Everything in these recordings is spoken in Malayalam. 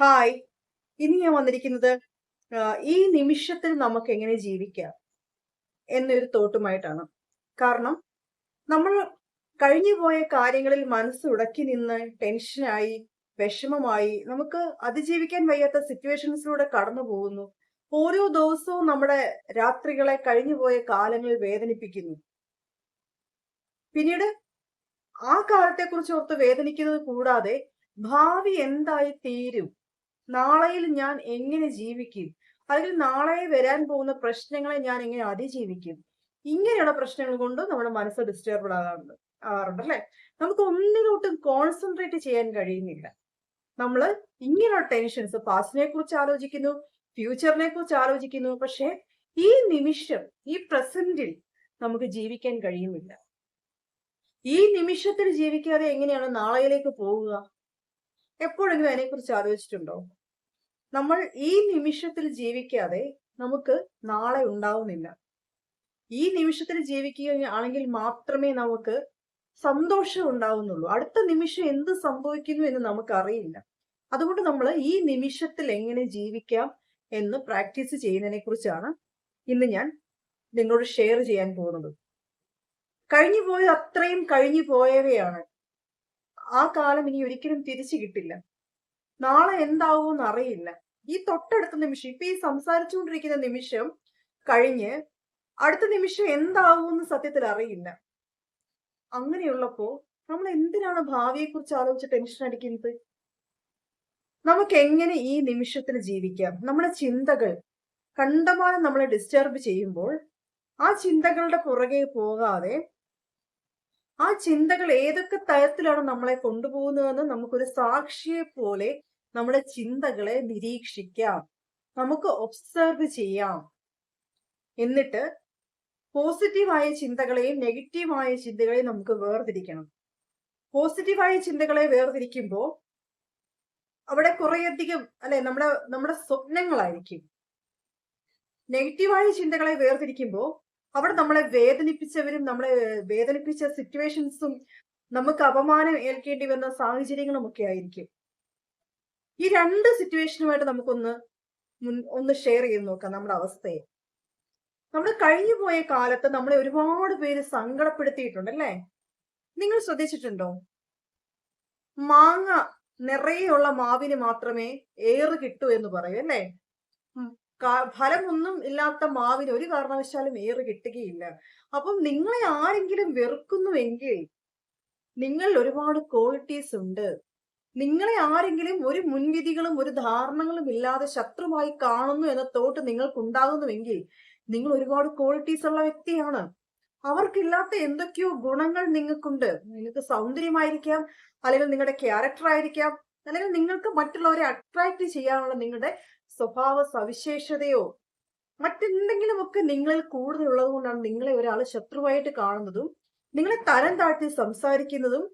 ഹായ് ഇനി ഞാൻ വന്നിരിക്കുന്നത് ഈ നിമിഷത്തിൽ നമുക്ക് എങ്ങനെ ജീവിക്കാം എന്നൊരു തോട്ടുമായിട്ടാണ്. കാരണം നമ്മൾ കഴിഞ്ഞു പോയ കാര്യങ്ങളിൽ മനസ്സ് ഉടക്കി നിന്ന് ടെൻഷനായി വിഷമമായി നമുക്ക് അതിജീവിക്കാൻ വയ്യാത്ത സിറ്റുവേഷൻസിലൂടെ കടന്നു പോകുന്നു. ഓരോ ദിവസവും നമ്മുടെ രാത്രികളെ കഴിഞ്ഞുപോയ കാലങ്ങൾ വേദനിപ്പിക്കുന്നു. പിന്നീട് ആ കാലത്തെക്കുറിച്ച് ഓർത്ത് വേദനിക്കുന്നത് കൂടാതെ ഭാവി എന്തായി തീരും നാളെയിൽ ഞാൻ എങ്ങനെ ജീവിക്കും? അല്ലെങ്കിൽ നാളെ വരാൻ പോകുന്ന പ്രശ്നങ്ങളെ ഞാൻ എങ്ങനെ അതിജീവിക്കും? ഇങ്ങനെയുള്ള പ്രശ്നങ്ങൾ കൊണ്ട് നമ്മുടെ മനസ്സ് ഡിസ്റ്റർബ് ആകാറുണ്ട് ആകാറുണ്ട് അല്ലെ? നമുക്ക് ഒന്നിലോട്ടും കോൺസെൻട്രേറ്റ് ചെയ്യാൻ കഴിയുന്നില്ല. നമ്മൾ ഇങ്ങനെയുള്ള ടെൻഷൻസ് പാസ്റ്റിനെ കുറിച്ച് ആലോചിക്കുന്നു ഫ്യൂച്ചറിനെ കുറിച്ച് ആലോചിക്കുന്നു പക്ഷെ ഈ നിമിഷം ഈ പ്രസന്റിൽ നമുക്ക് ജീവിക്കാൻ കഴിയുന്നില്ല. ഈ നിമിഷത്തിൽ ജീവിക്കാതെ എങ്ങനെയാണ് നാളെയിലേക്ക് പോവുക? എപ്പോഴെങ്കിലും അതിനെക്കുറിച്ച് ആലോചിച്ചിട്ടുണ്ടോ? നമ്മൾ ഈ നിമിഷത്തിൽ ജീവിക്കാതെ നമുക്ക് നാളെ ഉണ്ടാവുന്നില്ല. ഈ നിമിഷത്തിൽ ജീവിക്കുകയാണെങ്കിൽ മാത്രമേ നമുക്ക് സന്തോഷം ഉണ്ടാവുന്നുള്ളൂ. അടുത്ത നിമിഷം എന്ത് സംഭവിക്കുന്നു എന്ന് നമുക്ക് അറിയില്ല അതുകൊണ്ട് നമ്മൾ ഈ നിമിഷത്തിൽ എങ്ങനെ ജീവിക്കാം എന്ന് പ്രാക്ടീസ് ചെയ്യുന്നതിനെ കുറിച്ചാണ് ഇന്ന് ഞാൻ നിങ്ങളോട് ഷെയർ ചെയ്യാൻ പോകുന്നത്. കഴിഞ്ഞു പോയ അത്രയും കഴിഞ്ഞു പോയവയാണ് ആ കാലം ഇനി ഒരിക്കലും തിരിച്ചു കിട്ടില്ല. നാളെ എന്താവുമെന്ന് അറിയില്ല. ഈ തൊട്ടടുത്ത നിമിഷം ഇപ്പൊ ഈ സംസാരിച്ചുകൊണ്ടിരിക്കുന്ന നിമിഷം കഴിഞ്ഞ് അടുത്ത നിമിഷം എന്താവുമെന്ന് സത്യത്തിൽ അറിയില്ല. അങ്ങനെയുള്ളപ്പോ നമ്മൾ എന്തിനാണ് ഭാവിയെ കുറിച്ച് ആലോചിച്ച് ടെൻഷൻ അടിക്കുന്നത്? നമുക്ക് എങ്ങനെ ഈ നിമിഷത്തിൽ ജീവിക്കാം? നമ്മുടെ ചിന്തകൾ കണ്ടമാനം നമ്മളെ ഡിസ്റ്റർബ് ചെയ്യുമ്പോൾ ആ ചിന്തകളുടെ പുറകെ പോകാതെ ആ ചിന്തകൾ ഏതൊക്കെ തരത്തിലാണ് നമ്മളെ കൊണ്ടുപോകുന്നതെന്ന് നമുക്കൊരു സാക്ഷിയെ പോലെ നമ്മുടെ ചിന്തകളെ നിരീക്ഷിക്കാം. നമുക്ക് ഒബ്സർവ് ചെയ്യാം. എന്നിട്ട് പോസിറ്റീവായ ചിന്തകളെയും നെഗറ്റീവായ ചിന്തകളെയും നമുക്ക് വേർതിരിക്കണം. പോസിറ്റീവായ ചിന്തകളെ വേർതിരിക്കുമ്പോൾ അവിടെ കുറേയധികം അല്ലെ നമ്മുടെ നമ്മുടെ സ്വപ്നങ്ങളായിരിക്കും. നെഗറ്റീവായ ചിന്തകളെ വേർതിരിക്കുമ്പോൾ അവിടെ നമ്മളെ വേദനിപ്പിച്ചവരും നമ്മളെ വേദനിപ്പിച്ച സിറ്റുവേഷൻസും നമുക്ക് അപമാനം ഏൽക്കേണ്ടി വന്ന സാഹചര്യങ്ങളും ഒക്കെ ആയിരിക്കും. ഈ രണ്ട് സിറ്റുവേഷനുമായിട്ട് നമുക്കൊന്ന് ഒന്ന് ഷെയർ ചെയ്ത് നോക്കാം നമ്മുടെ അവസ്ഥയെ. നമ്മുടെ കഴിഞ്ഞു പോയ കാലത്ത് നമ്മളെ ഒരുപാട് പേര് സങ്കടപ്പെടുത്തിയിട്ടുണ്ട് അല്ലേ? നിങ്ങൾ ശ്രദ്ധിച്ചിട്ടുണ്ടോ? മാങ്ങ നിറയെയുള്ള മാവിന് മാത്രമേ ഏറ് കിട്ടൂ എന്ന് പറയൂ അല്ലേ? ഫലമൊന്നും ഇല്ലാത്ത മാവിന് ഒരു കാരണവശാലും ഏറ് കിട്ടുകയില്ല. അപ്പം നിങ്ങളെ ആരെങ്കിലും വെറുക്കുന്നുവെങ്കിൽ നിങ്ങളിൽ ഒരുപാട് ക്വാളിറ്റീസ് ഉണ്ട്. നിങ്ങളെ ആരെങ്കിലും ഒരു മുൻവിധികളും ഒരു ധാരണകളും ഇല്ലാതെ ശത്രുവായി കാണുന്നു എന്ന തോട്ട് നിങ്ങൾക്കുണ്ടാകുന്നുവെങ്കിൽ നിങ്ങൾ ഒരുപാട് ക്വാളിറ്റീസ് ഉള്ള വ്യക്തിയാണ്. അവർക്കില്ലാത്ത എന്തൊക്കെയോ ഗുണങ്ങൾ നിങ്ങൾക്കുണ്ട്. നിങ്ങൾക്ക് സൗന്ദര്യമായിരിക്കാം അല്ലെങ്കിൽ നിങ്ങളുടെ ക്യാരക്ടർ ആയിരിക്കാം അല്ലെങ്കിൽ നിങ്ങൾക്ക് മറ്റുള്ളവരെ അട്രാക്ട് ചെയ്യാനുള്ള നിങ്ങളുടെ സ്വഭാവ സവിശേഷതയോ മറ്റെന്തെങ്കിലും ഒക്കെ നിങ്ങളിൽ കൂടുതലുള്ളത് കൊണ്ടാണ് നിങ്ങളെ ഒരാൾ ശത്രുവായിട്ട് കാണുന്നതും നിങ്ങളെ തരം താഴ്ത്തി സംസാരിക്കുന്നതും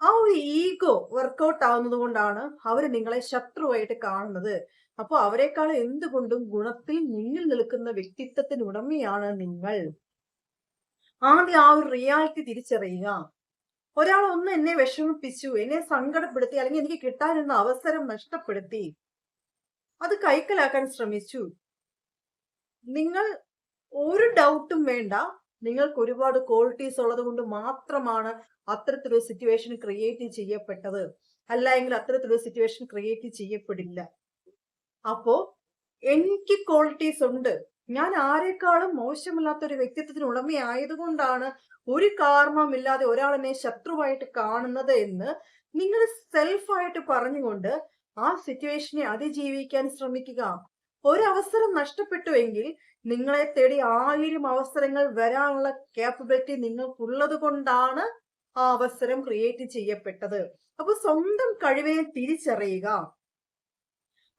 ആ ഒരു ഈഗോ വർക്കൗട്ട് ആവുന്നത് കൊണ്ടാണ് അവർ നിങ്ങളെ ശത്രുവായിട്ട് കാണുന്നത്. അപ്പോൾ അവരെക്കാൾ എന്തുകൊണ്ടും ഗുണത്തിൽ മുന്നിൽ നിൽക്കുന്ന വ്യക്തിത്വത്തിന് ഉടമയാണ് നിങ്ങൾ. ആദ്യം ആ ഒരു റിയാലിറ്റി തിരിച്ചറിയുക. ഒരാൾ ഒന്ന് എന്നെ വിഷമിപ്പിച്ചു എന്നെ സങ്കടപ്പെടുത്തി അല്ലെങ്കിൽ എനിക്ക് കിട്ടാനിരുന്ന അവസരം നഷ്ടപ്പെടുത്തി അത് കൈക്കലാക്കാൻ ശ്രമിച്ചു. നിങ്ങൾ ഒരു ഡൗട്ടും വേണ്ട. നിങ്ങൾക്ക് ഒരുപാട് ക്വാളിറ്റീസ് ഉള്ളത് കൊണ്ട് മാത്രമാണ് അത്തരത്തിലൊരു സിറ്റുവേഷൻ ക്രിയേറ്റ് ചെയ്യപ്പെട്ടത്. അല്ലെങ്കിൽ അത്തരത്തിലൊരു സിറ്റുവേഷൻ ക്രിയേറ്റ് ചെയ്യപ്പെടില്ല. അപ്പോ എനിക്ക് ക്വാളിറ്റീസ് ഉണ്ട്. ഞാൻ ആരെക്കാളും മോശമില്ലാത്ത ഒരു വ്യക്തിത്വത്തിന് ഉടമയായതുകൊണ്ടാണ് ഒരു കാരണവുമില്ലാതെ ഒരാൾ എന്നെ ശത്രുവായിട്ട് കാണുന്നത് എന്ന് നിങ്ങൾ സെൽഫായിട്ട് പറഞ്ഞുകൊണ്ട് ആ സിറ്റുവേഷനെ അതിജീവിക്കാൻ ശ്രമിക്കുക. ഒരവസരം നഷ്ടപ്പെട്ടുവെങ്കിൽ നിങ്ങളെ തേടി ആയിരം അവസരങ്ങൾ വരാനുള്ള കേപ്പബിലിറ്റി നിങ്ങൾക്കുള്ളത് കൊണ്ടാണ് ആ അവസരം ക്രിയേറ്റ് ചെയ്യപ്പെട്ടത്. അപ്പൊ സ്വന്തം കഴിവിനെ തിരിച്ചറിയുക.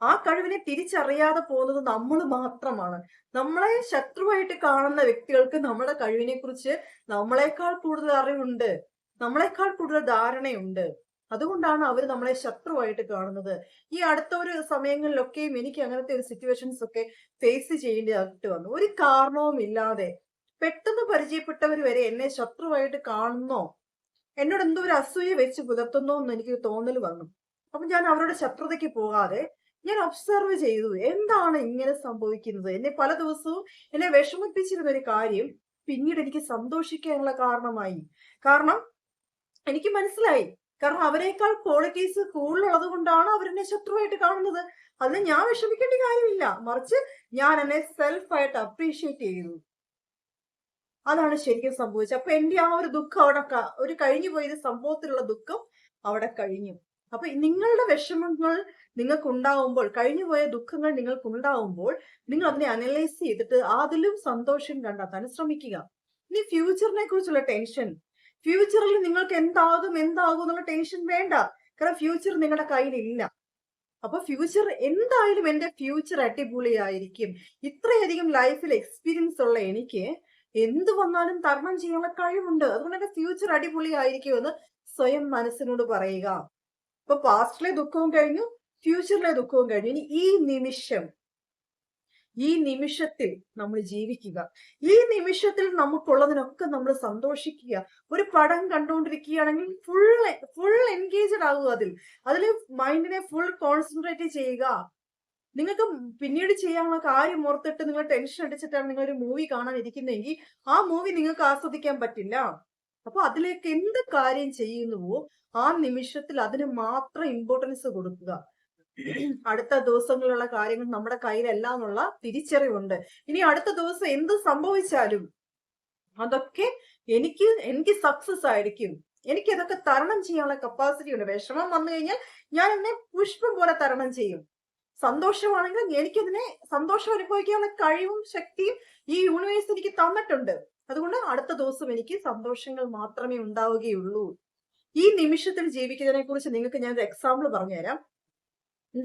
ആ കഴിവിനെ തിരിച്ചറിയാതെ പോകുന്നത് നമ്മൾ മാത്രമാണ്. നമ്മളെ ശത്രുവായിട്ട് കാണുന്ന വ്യക്തികൾക്ക് നമ്മുടെ കഴിവിനെ കുറിച്ച് നമ്മളെക്കാൾ കൂടുതൽ അറിവുണ്ട്. നമ്മളെക്കാൾ കൂടുതൽ ധാരണയുണ്ട്. അതുകൊണ്ടാണ് അവർ നമ്മളെ ശത്രുവായിട്ട് കാണുന്നത്. ഈ അടുത്ത ഒരു സമയങ്ങളിലൊക്കെയും എനിക്ക് അങ്ങനത്തെ ഒരു സിറ്റുവേഷൻസ് ഒക്കെ ഫേസ് ചെയ്യേണ്ടതായിട്ട് വന്നു. ഒരു കാരണവും ഇല്ലാതെ പെട്ടെന്ന് പരിചയപ്പെട്ടവർ വരെ എന്നെ ശത്രുവായിട്ട് കാണുന്നോ? എന്നോട് എന്തോ ഒരു അസൂയ വെച്ച് പുലർത്തുന്നോ എന്ന് എനിക്ക് തോന്നൽ വന്നു. അപ്പൊ ഞാൻ അവരുടെ ശത്രുതയ്ക്ക് പോകാതെ ഞാൻ ഒബ്സർവ് ചെയ്തു. എന്താണ് ഇങ്ങനെ സംഭവിക്കുന്നത്? എന്നെ പല ദിവസവും എന്നെ വിഷമിപ്പിച്ചിരുന്ന ഒരു കാര്യം പിന്നീട് എനിക്ക് സന്തോഷിക്കാനുള്ള കാരണമായി. കാരണം എനിക്ക് മനസ്സിലായി. കാരണം അവരെക്കാൾ ക്വാളിറ്റീസ് കൂടുതലുള്ളത് കൊണ്ടാണ് അവരെന്നെ ശത്രുവായിട്ട് കാണുന്നത്. അതിന് ഞാൻ വിഷമിക്കേണ്ട കാര്യമില്ല. മറിച്ച് ഞാൻ എന്നെ സെൽഫായിട്ട് അപ്രീഷിയേറ്റ് ചെയ്യുന്നു. അതാണ് ശരിക്കും സംഭവിച്ചത്. അപ്പൊ എന്റെ ആ ഒരു ദുഃഖം അവിടെ ഒരു കഴിഞ്ഞു പോയത് സംഭവത്തിലുള്ള ദുഃഖം അവിടെ കഴിഞ്ഞു. അപ്പൊ നിങ്ങളുടെ വിഷമങ്ങൾ നിങ്ങൾക്ക് ഉണ്ടാവുമ്പോൾ കഴിഞ്ഞു പോയ ദുഃഖങ്ങൾ നിങ്ങൾക്ക് ഉണ്ടാവുമ്പോൾ നിങ്ങൾ അതിനെ അനലൈസ് ചെയ്തിട്ട് അതിലും സന്തോഷം കണ്ടെത്താൻ ശ്രമിക്കുക. ഇനി ഫ്യൂച്ചറിനെ കുറിച്ചുള്ള ടെൻഷൻ ഫ്യൂച്ചറിൽ നിങ്ങൾക്ക് എന്താകും എന്താകും എന്നുള്ള ടെൻഷൻ വേണ്ട. കാരണം ഫ്യൂച്ചർ നിങ്ങളുടെ കയ്യിലില്ല. അപ്പൊ ഫ്യൂച്ചർ എന്തായാലും എന്റെ ഫ്യൂച്ചർ അടിപൊളിയായിരിക്കും. ഇത്രയധികം ലൈഫിൽ എക്സ്പീരിയൻസ് ഉള്ള എനിക്ക് എന്ത് വന്നാലും തരണം ചെയ്യാനുള്ള കഴിവുണ്ട്. അതുകൊണ്ട് എന്റെ ഫ്യൂച്ചർ അടിപൊളിയായിരിക്കും എന്ന് സ്വയം മനസ്സിനോട് പറയുക. ഇപ്പൊ പാസ്റ്റിലെ ദുഃഖവും കഴിഞ്ഞു ഫ്യൂച്ചറിലെ ദുഃഖവും കഴിഞ്ഞു. ഇനി ഈ നിമിഷം ഈ നിമിഷത്തിൽ നമ്മൾ ജീവിക്കുക. ഈ നിമിഷത്തിൽ നമുക്കുള്ളതിനൊക്കെ നമ്മൾ സന്തോഷിക്കുക. ഒരു പടം കണ്ടുകൊണ്ടിരിക്കുകയാണെങ്കിൽ ഫുൾ ഫുൾ എൻഗേജഡ് ആകുക അതിൽ. അതിൽ മൈൻഡിനെ ഫുൾ കോൺസെൻട്രേറ്റ് ചെയ്യുക. നിങ്ങൾക്ക് പിന്നീട് ചെയ്യാനുള്ള കാര്യം ഓർത്തിട്ട് നിങ്ങൾ ടെൻഷൻ അടിച്ചിട്ടാണ് നിങ്ങൾ ഒരു മൂവി കാണാൻ ഇരിക്കുന്നതെങ്കിൽ ആ മൂവി നിങ്ങൾക്ക് ആസ്വദിക്കാൻ പറ്റില്ല. അപ്പൊ അതിലേക്ക് എന്ത് കാര്യം ചെയ്യുന്നുവോ ആ നിമിഷത്തിൽ അതിന് മാത്രം ഇമ്പോർട്ടൻസ് കൊടുക്കുക. അടുത്ത ദിവസങ്ങളിലുള്ള കാര്യങ്ങൾ നമ്മുടെ കയ്യിലല്ല എന്നുള്ള തിരിച്ചറിവുണ്ട്. ഇനി അടുത്ത ദിവസം എന്ത് സംഭവിച്ചാലും അതൊക്കെ എനിക്ക് എനിക്ക് സക്സസ് ആയിരിക്കും. എനിക്ക് അതൊക്കെ തരണം ചെയ്യാനുള്ള കപ്പാസിറ്റി ഉണ്ട്. വിഷമം വന്നു കഴിഞ്ഞാൽ ഞാൻ എന്നെ പുഷ്പം പോലെ തരണം ചെയ്യും. സന്തോഷമാണെങ്കിൽ എനിക്കതിനെ സന്തോഷം അനുഭവിക്കാനുള്ള കഴിവും ശക്തിയും ഈ യൂണിവേഴ്സ് എനിക്ക് തന്നിട്ടുണ്ട്. അതുകൊണ്ട് അടുത്ത ദിവസം എനിക്ക് സന്തോഷങ്ങൾ മാത്രമേ ഉണ്ടാവുകയുള്ളൂ. ഈ നിമിഷത്തിൽ ജീവിക്കുന്നതിനെ കുറിച്ച് നിങ്ങൾക്ക് ഞാൻ ഒരു എക്സാമ്പിൾ പറഞ്ഞുതരാം.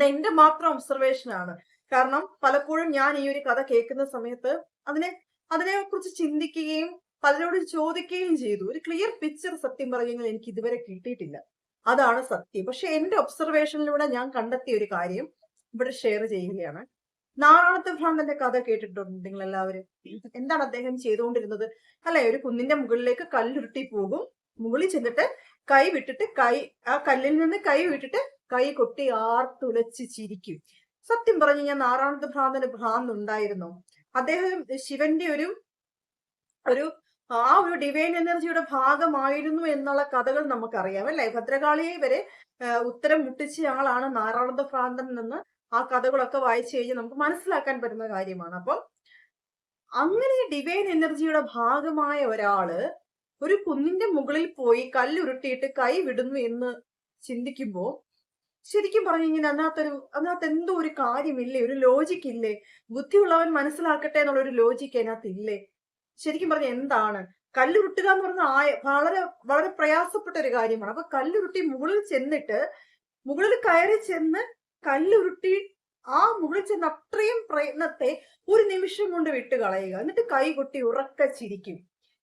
എന്റെ മാത്രം ഒബ്സർവേഷൻ ആണ്. കാരണം പലപ്പോഴും ഞാൻ ഈ ഒരു കഥ കേൾക്കുന്ന സമയത്ത് അതിനെ അതിനെ കുറിച്ച് ചിന്തിക്കുകയും പലരോട് ചോദിക്കുകയും ചെയ്തു. ഒരു ക്ലിയർ പിക്ചർ സത്യം പറയുന്നത് എനിക്ക് ഇതുവരെ കിട്ടിയിട്ടില്ല. അതാണ് സത്യം. പക്ഷെ എന്റെ ഒബ്സർവേഷനിലൂടെ ഞാൻ കണ്ടെത്തിയ ഒരു കാര്യം ഇവിടെ ഷെയർ ചെയ്യുകയാണ്. നാറാണത്തെ ഭ്രാന്തന്റെ കഥ കേട്ടിട്ടുണ്ട് നിങ്ങൾ എല്ലാവരും എന്താണ് അദ്ദേഹം ചെയ്തുകൊണ്ടിരുന്നത്? അല്ലെ ഒരു കുന്നിന്റെ മുകളിലേക്ക് കല്ലുരുട്ടി പോകും. മുകളിൽ ചെന്നിട്ട് കൈ വിട്ടിട്ട് കൈ ആ കല്ലിൽ നിന്ന് കൈ വിട്ടിട്ട് കൈ കൊട്ടി ആർത്തുലച്ച് ചിരിക്കും. സത്യം പറഞ്ഞു ഞാൻ നാറാണത്തെ ഭ്രാന്തന് ഭ്രാന്ത് ഉണ്ടായിരുന്നു അദ്ദേഹം ശിവന്റെ ഒരു ഒരു ആ ഒരു ഡിവൈൻ എനർജിയുടെ ഭാഗമായിരുന്നു എന്നുള്ള കഥകൾ നമുക്കറിയാം അല്ലെ? ഭദ്രകാളിയെ വരെ ഉത്തരം മുട്ടിച്ച ആളാണ് നാരായണ ഭ്രാന്തൻ എന്ന് ആ കഥകളൊക്കെ വായിച്ചു കഴിഞ്ഞാൽ നമുക്ക് മനസ്സിലാക്കാൻ പറ്റുന്ന കാര്യമാണ്. അപ്പം അങ്ങനെ ഡിവൈൻ എനർജിയുടെ ഭാഗമായ ഒരാൾ ഒരു കുന്നിന്റെ മുകളിൽ പോയി കല്ലുരുട്ടിയിട്ട് കൈ വിടുന്നു എന്ന് ചിന്തിക്കുമ്പോ ശരിക്കും പറഞ്ഞു കഴിഞ്ഞാൽ അതിനകത്തൊരു അതിനകത്ത് എന്തോ ഒരു കാര്യമില്ലേ? ഒരു ലോജിക്ക് ഇല്ലേ? ബുദ്ധിയുള്ളവൻ മനസ്സിലാക്കട്ടെ എന്നുള്ള ഒരു ലോജിക്ക് അതിനകത്ത് ഇല്ലേ ശരിക്കും പറഞ്ഞ എന്താണ്? കല്ലുരുട്ടുക എന്ന് പറഞ്ഞ വളരെ വളരെ പ്രയാസപ്പെട്ട ഒരു കാര്യമാണ്. അപ്പൊ കല്ലുരുട്ടി മുകളിൽ ചെന്നിട്ട് മുകളിൽ കയറി ചെന്ന് കല്ലുരുട്ടി ആ മുകളിൽ ചെന്ന് അത്രയും പ്രയത്നത്തെ ഒരു നിമിഷം കൊണ്ട് വിട്ട് കളയുക. എന്നിട്ട് കൈ കൊട്ടി ഉറക്ക ചിരിക്കും.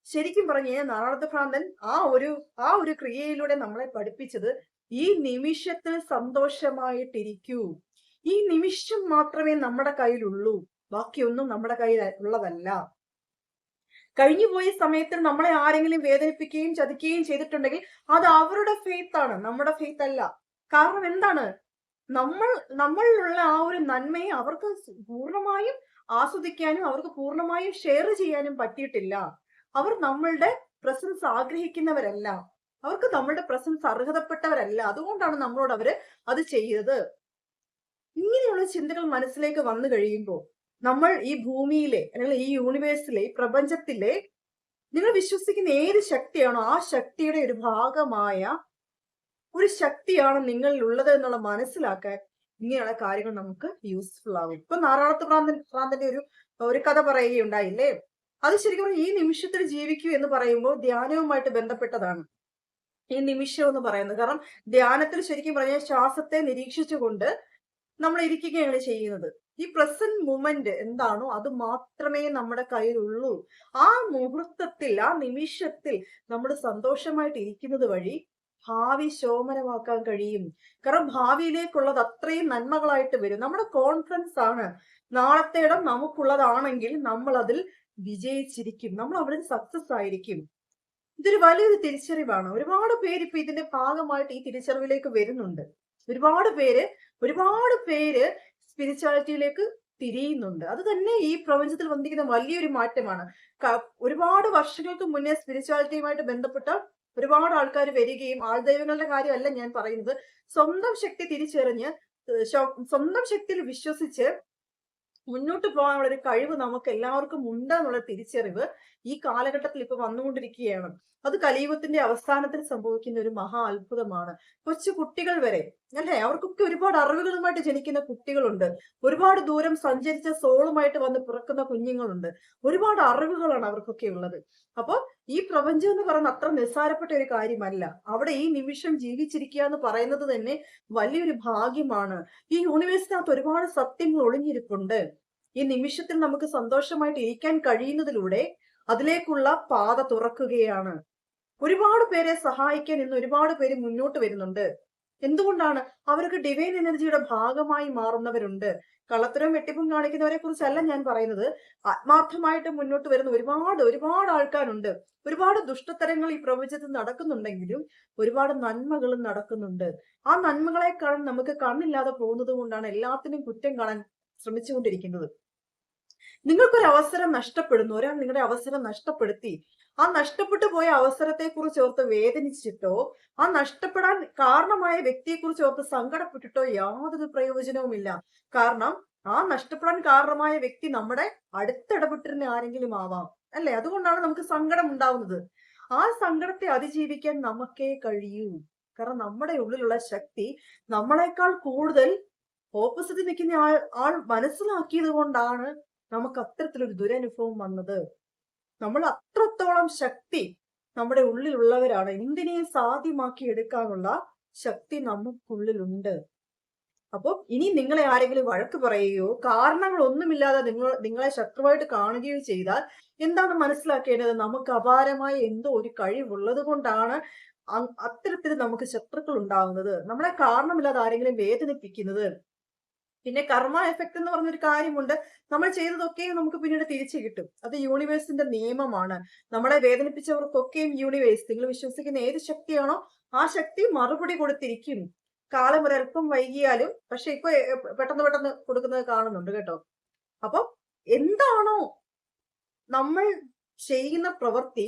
ശരിക്കും പറഞ്ഞു കഴിഞ്ഞാൽ നാളത്തെ ഭ്രാന്തൻ ആ ഒരു ആ ഒരു ക്രിയയിലൂടെ നമ്മളെ പഠിപ്പിച്ചത് ഈ നിമിഷത്തിൽ സന്തോഷമായിട്ടിരിക്കൂ. ഈ നിമിഷം മാത്രമേ നമ്മുടെ കയ്യിലുള്ളൂ. ബാക്കിയൊന്നും നമ്മുടെ കയ്യിൽ ഉള്ളതല്ല. കഴിഞ്ഞുപോയ സമയത്ത് നമ്മളെ ആരെങ്കിലും വേദനിപ്പിക്കുകയും ചതിക്കുകയും ചെയ്തിട്ടുണ്ടെങ്കിൽ അത് അവരുടെ ഫെയ്ത്ത് ആണ്. നമ്മുടെ ഫെയ്ത്ത് അല്ല. കാരണം എന്താണ്? നമ്മൾ നമ്മളിലുള്ള ആ ഒരു നന്മയെ അവർക്ക് പൂർണമായും ആസ്വദിക്കാനും അവർക്ക് പൂർണമായും ഷെയർ ചെയ്യാനും പറ്റിയിട്ടില്ല. അവർ നമ്മളുടെ പ്രസൻസ് ആഗ്രഹിക്കുന്നവരല്ല. അവർക്ക് നമ്മളുടെ പ്രസൻസ് അർഹതപ്പെട്ടവരല്ല. അതുകൊണ്ടാണ് നമ്മളോട് അവർ അത് ചെയ്തത്. ഇങ്ങനെയുള്ള ചിന്തകൾ മനസ്സിലേക്ക് വന്നു കഴിയുമ്പോൾ നമ്മൾ ഈ ഭൂമിയിലെ അല്ലെങ്കിൽ ഈ യൂണിവേഴ്സിലെ ഈ പ്രപഞ്ചത്തിലെ നിങ്ങൾ വിശ്വസിക്കുന്ന ഏത് ശക്തിയാണോ ആ ശക്തിയുടെ ഒരു ഭാഗമായ ഒരു ശക്തിയാണ് നിങ്ങളിൽ ഉള്ളത് എന്നുള്ള മനസ്സിലാക്കാൻ ഇങ്ങനെയുള്ള കാര്യങ്ങൾ നമുക്ക് യൂസ്ഫുൾ ആവും. ഇപ്പൊ നാറാളത്ത് ഭ്രാന്തൻ ഭ്രാന്തന്റെ ഒരു ഒരു കഥ പറയുകയുണ്ടായില്ലേ? അത് ശരിക്കും ഈ നിമിഷത്തിൽ ജീവിക്കൂ എന്ന് പറയുമ്പോൾ ധ്യാനവുമായിട്ട് ബന്ധപ്പെട്ടതാണ്. ഈ നിമിഷം എന്ന് പറയുന്നത്. കാരണം ധ്യാനത്തിൽ ശരിക്കും പറഞ്ഞാൽ ശ്വാസത്തെ നിരീക്ഷിച്ചുകൊണ്ട് നമ്മൾ ഇരിക്കുകയാണ് ചെയ്യുന്നത്. ഈ പ്രസന്റ് മൂമെന്റ് എന്താണോ അത് മാത്രമേ നമ്മുടെ കയ്യിലുള്ളൂ. ആ മുഹൂർത്തത്തിൽ ആ നിമിഷത്തിൽ നമ്മൾ സന്തോഷമായിട്ട് ഇരിക്കുന്നത് വഴി ഭാവി ശോഭനമാക്കാൻ കഴിയും. കാരണം ഭാവിയിലേക്കുള്ളത് അത്രയും നന്മകളായിട്ട് വരും. നമ്മുടെ കോൺഫിഡൻസ് ആണ്. നാളത്തെ ഇടം നമുക്കുള്ളതാണെങ്കിൽ നമ്മൾ അതിൽ വിജയിച്ചിരിക്കും. നമ്മൾ അവിടെ സക്സസ് ആയിരിക്കും. ഇതൊരു വലിയൊരു തിരിച്ചറിവാണ്. ഒരുപാട് പേര് ഇപ്പൊ ഇതിന്റെ ഭാഗമായിട്ട് ഈ തിരിച്ചറിവിലേക്ക് വരുന്നുണ്ട്. ഒരുപാട് പേര് ഒരുപാട് പേര് സ്പിരിച്വാലിറ്റിയിലേക്ക് തിരിയുന്നുണ്ട്. അത് തന്നെ ഈ പ്രപഞ്ചത്തിൽ വന്നിരിക്കുന്ന വലിയൊരു മാറ്റമാണ്. ഒരുപാട് വർഷങ്ങൾക്ക് മുന്നേ സ്പിരിച്വാലിറ്റിയുമായിട്ട് ബന്ധപ്പെട്ട ഒരുപാട് ആൾക്കാർ വരികയും ആൾ ദൈവങ്ങളുടെ കാര്യമല്ല ഞാൻ പറയുന്നത്. സ്വന്തം ശക്തി തിരിച്ചറിഞ്ഞ് സ്വന്തം ശക്തിയിൽ വിശ്വസിച്ച് മുന്നോട്ട് പോകാനുള്ള ഒരു കഴിവ് നമുക്ക് എല്ലാവർക്കും ഉണ്ട് എന്നുള്ള തിരിച്ചറിവ് ഈ കാലഘട്ടത്തിൽ ഇപ്പൊ വന്നുകൊണ്ടിരിക്കുകയാണ്. അത് കലിയുഗത്തിന്റെ അവസാനത്തിൽ സംഭവിക്കുന്ന ഒരു മഹാ അത്ഭുതമാണ്. കൊച്ചു കുട്ടികൾ വരെ അല്ലെ? അവർക്കൊക്കെ ഒരുപാട് അറിവുകളുമായിട്ട് ജനിക്കുന്ന കുട്ടികളുണ്ട്. ഒരുപാട് ദൂരം സഞ്ചരിച്ച സോളുമായിട്ട് വന്ന് പിറക്കുന്ന കുഞ്ഞുങ്ങളുണ്ട്. ഒരുപാട് അറിവുകളാണ് അവർക്കൊക്കെ ഉള്ളത്. അപ്പോൾ ഈ പ്രപഞ്ചം എന്ന് പറയുന്ന അത്ര നിസ്സാരപ്പെട്ട ഒരു കാര്യമല്ല. അവിടെ ഈ നിമിഷം ജീവിച്ചിരിക്കുക എന്ന് പറയുന്നത് തന്നെ വലിയൊരു ഭാഗ്യമാണ്. ഈ യൂണിവേഴ്സിനകത്ത് ഒരുപാട് സത്യങ്ങൾ ഒളിഞ്ഞിരിപ്പുണ്ട്. ഈ നിമിഷത്തിൽ നമുക്ക് സന്തോഷമായിട്ട് ഇരിക്കാൻ കഴിയുന്നതിലൂടെ അതിലേക്കുള്ള പാത തുറക്കുകയാണ്. ഒരുപാട് പേരെ സഹായിക്കാൻ ഇന്ന് ഒരുപാട് പേര് മുന്നോട്ട് വരുന്നുണ്ട്. എന്തുകൊണ്ടാണ്? അവർക്ക് ഡിവൈൻ എനർജിയുടെ ഭാഗമായി മാറുന്നവരുണ്ട്. കള്ളത്തരവും വെട്ടിപ്പും കാണിക്കുന്നവരെ കുറിച്ചല്ല ഞാൻ പറയുന്നത്. ആത്മാർത്ഥമായിട്ട് മുന്നോട്ട് വരുന്ന ഒരുപാട് ഒരുപാട് ആൾക്കാരുണ്ട്. ഒരുപാട് ദുഷ്ടത്തരങ്ങൾ ഈ പ്രപഞ്ചത്തിൽ നടക്കുന്നുണ്ടെങ്കിലും ഒരുപാട് നന്മകളും നടക്കുന്നുണ്ട്. ആ നന്മകളെ കാണാൻ നമുക്ക് കണ്ണില്ലാതെ പോകുന്നത് കൊണ്ടാണ് എല്ലാത്തിനും കുറ്റം കാണാൻ ശ്രമിച്ചുകൊണ്ടിരിക്കുന്നത്. നിങ്ങൾക്കൊരു അവസരം നഷ്ടപ്പെടുന്നു. ഒരാൾ നിങ്ങളുടെ അവസരം നഷ്ടപ്പെടുത്തി. ആ നഷ്ടപ്പെട്ടു പോയ അവസരത്തെ കുറിച്ച് ഓർത്ത് വേദനിച്ചിട്ടോ ആ നഷ്ടപ്പെടാൻ കാരണമായ വ്യക്തിയെ കുറിച്ച് ഓർത്ത് സങ്കടപ്പെട്ടിട്ടോ യാതൊരു പ്രയോജനവുമില്ല. കാരണം ആ നഷ്ടപ്പെടാൻ കാരണമായ വ്യക്തി നമ്മുടെ അടുത്തിടപെട്ടിരുന്ന ആരെങ്കിലും ആവാം അല്ലെ? അതുകൊണ്ടാണ് നമുക്ക് സങ്കടം ഉണ്ടാവുന്നത്. ആ സങ്കടത്തെ അതിജീവിക്കാൻ നമുക്കേ കഴിയൂ. കാരണം നമ്മുടെ ഉള്ളിലുള്ള ശക്തി നമ്മളെക്കാൾ കൂടുതൽ ഓപ്പോസിറ്റ് നിൽക്കുന്ന ആൾ ആൾ മനസ്സിലാക്കിയത് കൊണ്ടാണ് നമുക്ക് അത്തരത്തിലൊരു ദുരനുഭവം വന്നത്. നമ്മൾ അത്രത്തോളം ശക്തി നമ്മുടെ ഉള്ളിലുള്ളവരാണ്. എന്തിനേയും സാധ്യമാക്കി എടുക്കാനുള്ള ശക്തി നമുക്കുള്ളിലുണ്ട്. അപ്പോൾ ഇനി നിങ്ങളെ ആരെങ്കിലും വഴക്ക് പറയുകയോ കാരണങ്ങളൊന്നുമില്ലാതെ നിങ്ങൾ നിങ്ങളെ ശത്രുവായിട്ട് കാണുകയോ ചെയ്താൽ എന്താണ് മനസ്സിലാക്കേണ്ടത്? നമുക്ക് അപാരമായ എന്തോ ഒരു കഴിവുള്ളത് കൊണ്ടാണ് അത്തരത്തിൽ നമുക്ക് ശത്രുക്കൾ ഉണ്ടാകുന്നത് നമ്മളെ കാരണമില്ലാതെ ആരെങ്കിലും വേദനിപ്പിക്കുന്നത്. പിന്നെ കർമ്മ എഫക്ട് എന്ന് പറഞ്ഞൊരു കാര്യമുണ്ട്. നമ്മൾ ചെയ്തതൊക്കെയും നമുക്ക് പിന്നീട് തിരിച്ചു കിട്ടും. അത് യൂണിവേഴ്സിന്റെ നിയമമാണ്. നമ്മളെ വേദനിപ്പിച്ചവർക്കൊക്കെയും യൂണിവേഴ്സ് നിങ്ങൾ വിശ്വസിക്കുന്ന ഏത് ശക്തിയാണോ ആ ശക്തി മറുപടി കൊടുത്തിരിക്കും. കാലം ഒരല്പം വൈകിയാലും പക്ഷെ ഇപ്പൊ പെട്ടെന്ന് പെട്ടെന്ന് കൊടുക്കുന്നത് കാണുന്നുണ്ട് കേട്ടോ. അപ്പൊ എന്താണോ നമ്മൾ ചെയ്യുന്ന പ്രവൃത്തി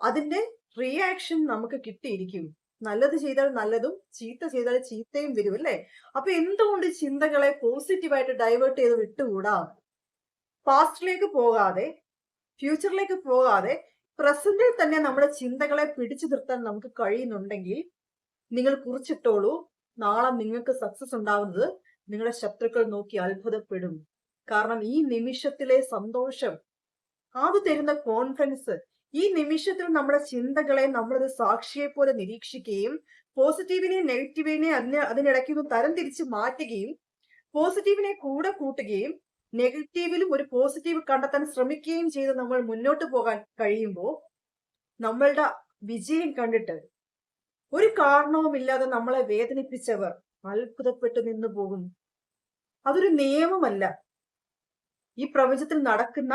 അതിന്റെ റിയാക്ഷൻ നമുക്ക് കിട്ടിയിരിക്കും. നല്ലത് ചെയ്താൽ നല്ലതും ചീത്ത ചെയ്താൽ ചീത്തയും വരും അല്ലേ? അപ്പൊ എന്തുകൊണ്ട് ചിന്തകളെ പോസിറ്റീവായിട്ട് ഡൈവേർട്ട് ചെയ്ത് വിട്ടുകൂടാ? പാസ്റ്റിലേക്ക് പോകാതെ ഫ്യൂച്ചറിലേക്ക് പോകാതെ പ്രസന്റിൽ തന്നെ നമ്മുടെ ചിന്തകളെ പിടിച്ചു നിർത്താൻ നമുക്ക് കഴിയുന്നുണ്ടെങ്കിൽ നിങ്ങൾ കുറിച്ചിട്ടോളൂ. നാളെ നിങ്ങൾക്ക് സക്സസ് ഉണ്ടാവുന്നത് നിങ്ങളുടെ ശത്രുക്കൾ നോക്കി അത്ഭുതപ്പെടും. കാരണം ഈ നിമിഷത്തിലെ സന്തോഷം അത് തരുന്ന കോൺഫിഡൻസ് ഈ നിമിഷത്തിൽ നമ്മുടെ ചിന്തകളെ നമ്മളൊരു സാക്ഷിയെ പോലെ നിരീക്ഷിക്കുകയും പോസിറ്റീവിനെയും നെഗറ്റീവിനെയും അതിനെ അതിനിടയ്ക്ക് ഒന്ന് തരം തിരിച്ച് മാറ്റുകയും പോസിറ്റീവിനെ കൂടെ കൂട്ടുകയും നെഗറ്റീവിലും ഒരു പോസിറ്റീവ് കണ്ടെത്താൻ ശ്രമിക്കുകയും ചെയ്ത് നമ്മൾ മുന്നോട്ട് പോകാൻ കഴിയുമ്പോൾ നമ്മളുടെ വിജയം കണ്ടിട്ട് ഒരു കാരണവുമില്ലാതെ നമ്മളെ വേദനിപ്പിച്ചവർ അത്ഭുതപ്പെട്ടു നിന്നു പോകും. അതൊരു നിയമമല്ല. ഈ പ്രപഞ്ചത്തിൽ നടക്കുന്ന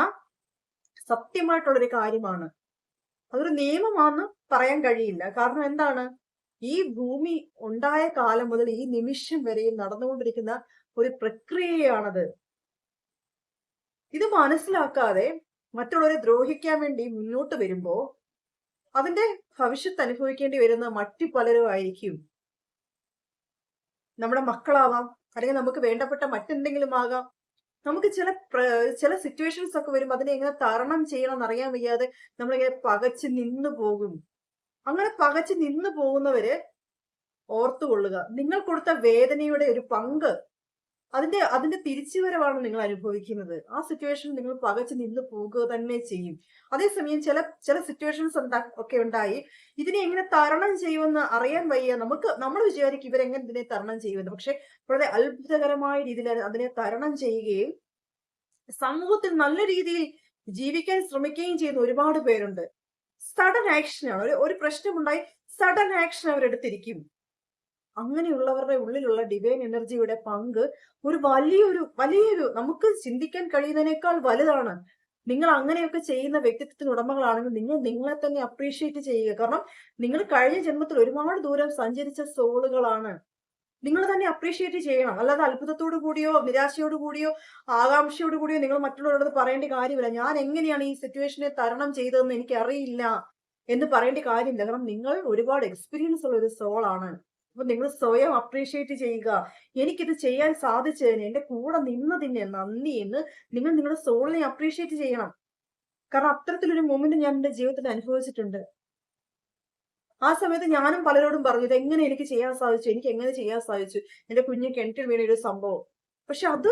സത്യമായിട്ടുള്ള ഒരു കാര്യമാണ്. അതൊരു നിയമമാണെന്ന് പറയാൻ കഴിയില്ല. കാരണം എന്താണ്? ഈ ഭൂമി ഉണ്ടായ കാലം മുതൽ ഈ നിമിഷം വരെയും നടന്നുകൊണ്ടിരിക്കുന്ന ഒരു പ്രക്രിയയാണത്. ഇത് മനസ്സിലാക്കാതെ മറ്റുള്ളവരെ ദ്രോഹിക്കാൻ വേണ്ടി മുന്നോട്ട് വരുമ്പോ അതിന്റെ ഭവിഷ്യത്ത് അനുഭവിക്കേണ്ടി വരുന്ന മറ്റു പലരും ആയിരിക്കും. നമ്മുടെ മക്കളാവാം അല്ലെങ്കിൽ നമുക്ക് വേണ്ടപ്പെട്ട മറ്റെന്തെങ്കിലും ആകാം. നമുക്ക് ചില ചില സിറ്റുവേഷൻസ് ഒക്കെ വരുമ്പോൾ അതിനെ എങ്ങനെ തരണം ചെയ്യണം എന്നറിയാൻ വയ്യാതെ നമ്മളിങ്ങനെ പകച്ച് നിന്നു പോകും. അങ്ങനെ പകച്ച് നിന്നു പോകുന്നവര് ഓർത്തുകൊള്ളുക. നിങ്ങൾ കൊടുത്ത വേദനയുടെ ഒരു പങ്ക് അതിന്റെ അതിന്റെ തിരിച്ചുവരവാണ് നിങ്ങൾ അനുഭവിക്കുന്നത്. ആ സിറ്റുവേഷൻ നിങ്ങൾ പകച്ചു നിന്ന് പോകുക തന്നെ ചെയ്യും. അതേസമയം ചില ചില സിറ്റുവേഷൻസ് ഒക്കെ ഉണ്ടായി. ഇതിനെ എങ്ങനെ തരണം ചെയ്യുമെന്ന് അറിയാൻ വയ്യ. നമുക്ക് നമ്മൾ വിചാരിക്കും ഇവരെങ്ങനെ ഇതിനെ തരണം ചെയ്യുമെന്ന്. പക്ഷെ വളരെ അത്ഭുതകരമായ രീതിയിൽ അതിനെ തരണം ചെയ്യുകയും സമൂഹത്തിൽ നല്ല രീതിയിൽ ജീവിക്കാൻ ശ്രമിക്കുകയും ചെയ്യുന്ന ഒരുപാട് പേരുണ്ട്. സഡൻ ആക്ഷനാണ് ഒരു ഒരു പ്രശ്നമുണ്ടായി സഡൻ ആക്ഷൻ അവരെടുത്തിരിക്കും. അങ്ങനെയുള്ളവരുടെ ഉള്ളിലുള്ള ഡിവൈൻ എനർജിയുടെ പങ്ക് ഒരു വലിയൊരു വലിയൊരു നമുക്ക് ചിന്തിക്കാൻ കഴിയുന്നതിനേക്കാൾ വലുതാണ്. നിങ്ങൾ അങ്ങനെയൊക്കെ ചെയ്യുന്ന വ്യക്തിത്വത്തിന് ഉടമകളാണെങ്കിൽ നിങ്ങൾ നിങ്ങളെ തന്നെ അപ്രീഷിയേറ്റ് ചെയ്യുക. കാരണം നിങ്ങൾ കഴിഞ്ഞ ജന്മത്തിൽ ഒരുപാട് ദൂരം സഞ്ചരിച്ച സോളുകളാണ്. നിങ്ങൾ തന്നെ അപ്രീഷിയേറ്റ് ചെയ്യണം. അല്ലാതെ അത്ഭുതത്തോടു കൂടിയോ നിരാശയോട് കൂടിയോ ആകാംക്ഷയോട് കൂടിയോ നിങ്ങൾ മറ്റുള്ളവരോട് പറയേണ്ട കാര്യമില്ല. ഞാൻ എങ്ങനെയാണ് ഈ സിറ്റുവേഷനെ തരണം ചെയ്തതെന്ന് എനിക്ക് അറിയില്ല എന്ന് പറയേണ്ട കാര്യമില്ല. കാരണം നിങ്ങൾ ഒരുപാട് എക്സ്പീരിയൻസ് ഉള്ള ഒരു സോളാണ് അപ്പൊ നിങ്ങൾ സ്വയം അപ്രീഷിയേറ്റ് ചെയ്യുക. എനിക്കിത് ചെയ്യാൻ സാധിച്ചതിന് എന്റെ കൂടെ നിന്നതിന് നന്ദി എന്ന് നിങ്ങൾ നിങ്ങളുടെ സോളിനെ അപ്രീഷിയേറ്റ് ചെയ്യണം. കാരണം അത്തരത്തിലൊരു മൊമെന്റ് ഞാൻ എന്റെ ജീവിതത്തിൽ അനുഭവിച്ചിട്ടുണ്ട്. ആ സമയത്ത് ഞാനും പലരോടും പറഞ്ഞു ഇത് എങ്ങനെ എനിക്ക് ചെയ്യാൻ സാധിച്ചു? എനിക്ക് എങ്ങനെ ചെയ്യാൻ സാധിച്ചു? എന്റെ കുഞ്ഞ് കിണറ്റിൽ വീണ ഒരു സംഭവം. പക്ഷെ അത്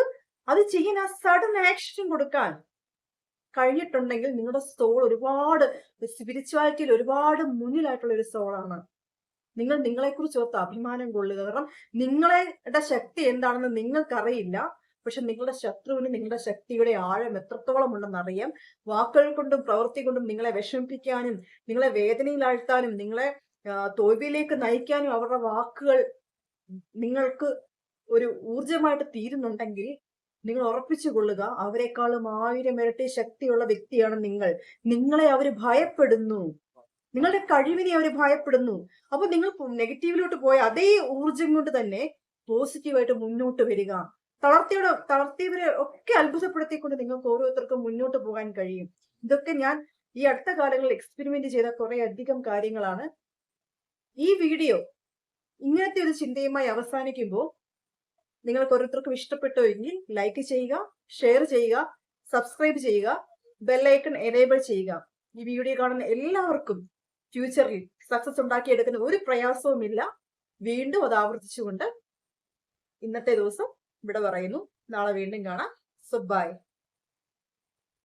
അത് ചെയ്യാൻ ആ സഡൻ ആക്ഷൻ കൊടുക്കാൻ കഴിഞ്ഞിട്ടുണ്ടെങ്കിൽ നിങ്ങളുടെ സോൾ ഒരുപാട് സ്പിരിച്വാലിറ്റിയിൽ ഒരുപാട് മുന്നിലായിട്ടുള്ള ഒരു സോളാണ് നിങ്ങൾ നിങ്ങളെക്കുറിച്ച് ഓർത്ത് അഭിമാനം കൊള്ളുക. കാരണം നിങ്ങളുടെ ശക്തി എന്താണെന്ന് നിങ്ങൾക്കറിയില്ല. പക്ഷെ നിങ്ങളുടെ ശത്രുവിന് നിങ്ങളുടെ ശക്തിയുടെ ആഴം എത്രത്തോളം ഉണ്ടെന്ന് അറിയാം. വാക്കുകൾ കൊണ്ടും പ്രവൃത്തി കൊണ്ടും നിങ്ങളെ വിഷമിപ്പിക്കാനും നിങ്ങളെ വേദനയിലാഴ്ത്താനും നിങ്ങളെ തോൽവിയിലേക്ക് നയിക്കാനും അവരുടെ വാക്കുകൾ നിങ്ങൾക്ക് ഒരു ഊർജമായിട്ട് തീരുന്നുണ്ടെങ്കിൽ നിങ്ങൾ ഉറപ്പിച്ചു കൊള്ളുക അവരെക്കാളും ആയിരം ഇരട്ടി ശക്തിയുള്ള വ്യക്തിയാണ് നിങ്ങൾ. നിങ്ങളെ അവർ ഭയപ്പെടുന്നു. നിങ്ങളുടെ കഴിവിനെ അവർ ഭയപ്പെടുന്നു. അപ്പൊ നിങ്ങൾ നെഗറ്റീവിലോട്ട് പോയ അതേ ഊർജം കൊണ്ട് തന്നെ പോസിറ്റീവായിട്ട് മുന്നോട്ട് വരിക. തളർത്തിയുടെ തളർത്തിയവരെ ഒക്കെ അത്ഭുതപ്പെടുത്തിക്കൊണ്ട് നിങ്ങൾക്ക് ഓരോരുത്തർക്കും മുന്നോട്ട് പോകാൻ കഴിയും. ഇതൊക്കെ ഞാൻ ഈ അടുത്ത കാലങ്ങളിൽ എക്സ്പെരിമെന്റ് ചെയ്ത കുറെ അധികം കാര്യങ്ങളാണ്. ഈ വീഡിയോ ഇങ്ങനത്തെ ഒരു ചിന്തയുമായി അവസാനിക്കുമ്പോൾ നിങ്ങൾക്ക് ഓരോരുത്തർക്കും ഇഷ്ടപ്പെട്ടു എങ്കിൽ ലൈക്ക് ചെയ്യുക ഷെയർ ചെയ്യുക സബ്സ്ക്രൈബ് ചെയ്യുക ബെല്ലൈക്കൺ എനേബിൾ ചെയ്യുക. ഈ വീഡിയോ കാണുന്ന എല്ലാവർക്കും ഫ്യൂച്ചറിൽ സക്സസ് ഉണ്ടാക്കിയെടുക്കുന്ന ഒരു പ്രയാസവുമില്ല. വീണ്ടും അത് ആവർത്തിച്ചുകൊണ്ട് ഇന്നത്തെ ദിവസം ഇവിടെ പറയുന്നു. നാളെ വീണ്ടും കാണാം. So by